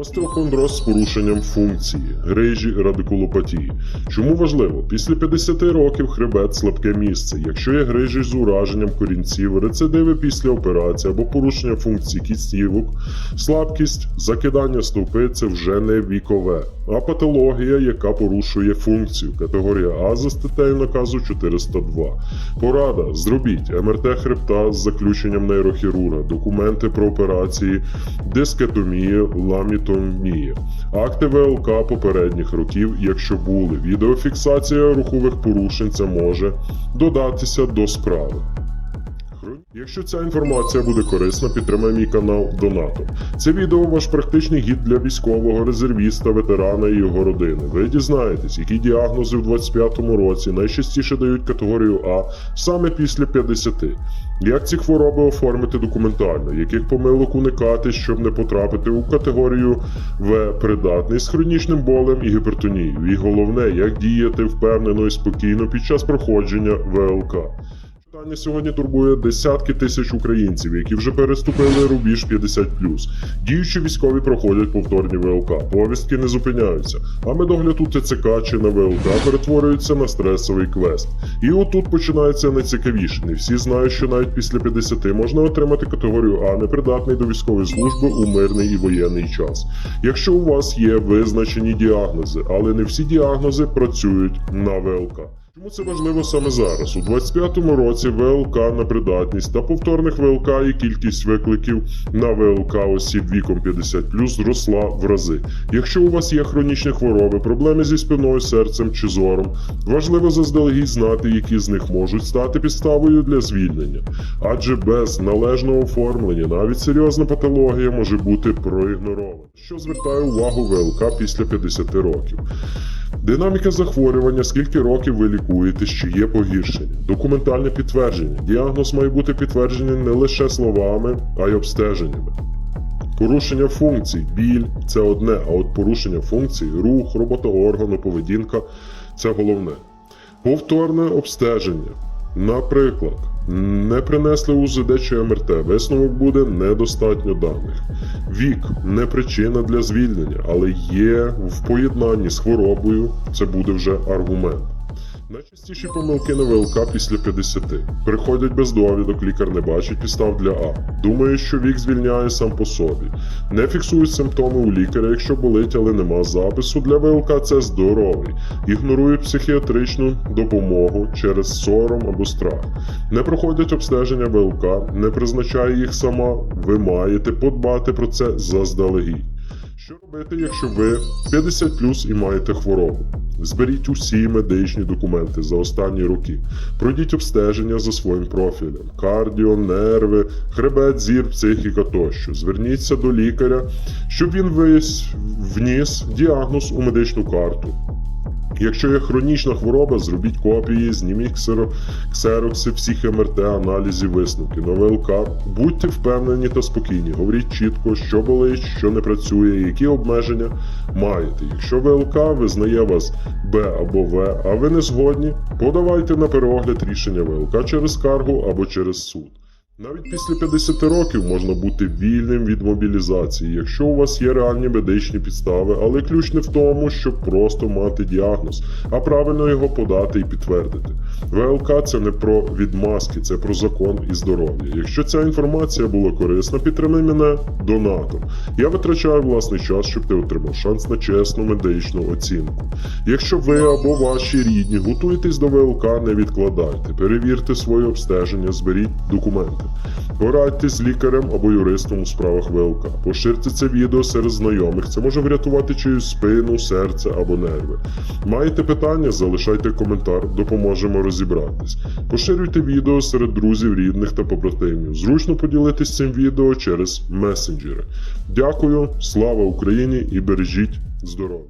Остеохондроз з порушенням функції, грижі, радикулопатії. Чому важливо? Після 50 років хребет слабке місце. Якщо є грижі з ураженням корінців, рецидиви після операції або порушення функцій кістівок, слабкість, закидання стовпи це вже не вікове, а патологія, яка порушує функцію. Категорія А за статтею наказу 402. Порада: зробіть МРТ хребта з заключенням нейрохірурга, документи про операції, дискетомія, вміє. акти ВЛК попередніх років, якщо були. Відеофіксація рухових порушень це може додатися до справи. Якщо ця інформація буде корисна, підтримай мій канал донатом. Це відео ваш практичний гід для військового резервіста, ветерана і його родини. Ви дізнаєтесь, які діагнози в 25-му році найчастіше дають категорію А саме після 50. Як ці хвороби оформити документально, яких помилок уникати, щоб не потрапити у категорію В придатний з хронічним болем і гіпертонією. І головне, як діяти впевнено і спокійно під час проходження ВЛК. Питання сьогодні турбує десятки тисяч українців, які вже переступили рубіж 50+. Діючі військові проходять повторні ВЛК, повістки не зупиняються, а медогляд у ТЦК чи на ВЛК перетворюється на стресовий квест. І отут починається найцікавіше. Не всі знають, що навіть після 50 можна отримати категорію А непридатний до військової служби у мирний і воєнний час. Якщо у вас є визначені діагнози, але не всі діагнози працюють на ВЛК. Чому це важливо саме зараз? У 25-му році ВЛК на придатність та повторних ВЛК і кількість викликів на ВЛК осіб віком 50 зросла в рази. Якщо у вас є хронічні хвороби, проблеми зі спиною, серцем чи зором, важливо заздалегідь знати, які з них можуть стати підставою для звільнення. Адже без належного оформлення навіть серйозна патологія може бути проігнорована, що звертає увагу ВЛК після 50 років. Динаміка захворювання, скільки років ви лікуєтесь, чи є погіршення, документальне підтвердження. Діагноз має бути підтверджений не лише словами, а й обстеженнями. Порушення функцій, біль це одне, а от порушення функцій, рух, робота органу, поведінка це головне. Повторне обстеження. Наприклад, не принесли УЗД чи МРТ, висновок буде недостатньо даних. Вік не причина для звільнення, але є в поєднанні з хворобою, це буде вже аргумент. Найчастіші помилки на ВЛК після 50. Приходять без довідок, лікар не бачить підстав для А. Думає, що вік звільняє сам по собі. Не фіксують симптоми у лікаря, якщо болить, але нема запису. Для ВЛК це здоровий. Ігнорують психіатричну допомогу через сором або страх. Не проходять обстеження ВЛК, не призначає їх сама. Ви маєте подбати про це заздалегідь. Що робити, якщо ви 50 і маєте хворобу? Зберіть усі медичні документи за останні роки. Пройдіть обстеження за своїм профілем: кардіо, нерви, хребет, зір, психіка тощо. Зверніться до лікаря, щоб він вніс діагноз у медичну карту. Якщо є хронічна хвороба, зробіть копії, зніміть ксеро- ксерокси всіх МРТ, аналізів, висновки на ВЛК. Будьте впевнені та спокійні. Говоріть чітко, що болить, що не працює, які обмеження маєте. Якщо ВЛК визнає вас Б або В, а ви не згодні, подавайте на переогляд рішення ВЛК через скаргу або через суд. Навіть після 50 років можна бути вільним від мобілізації, якщо у вас є реальні медичні підстави, але ключ не в тому, щоб просто мати діагноз, а правильно його подати і підтвердити. ВЛК це не про відмазки, це про закон і здоров'я. Якщо ця інформація була корисна, підтримай мене донатом. Я витрачаю власний час, щоб ти отримав шанс на чесну медичну оцінку. Якщо ви або ваші рідні готуєтесь до ВЛК, не відкладайте, перевірте своє обстеження, зберіть документи. Порадьтесь з лікарем або юристом у справах ВЛК. Поширте це відео серед знайомих. Це може врятувати чиюсь спину, серце або нерви. Маєте питання? Залишайте коментар, допоможемо розібратись. Поширюйте відео серед друзів, рідних та побратимів. Зручно поділитись цим відео через месенджери. Дякую, слава Україні і бережіть здоров'я!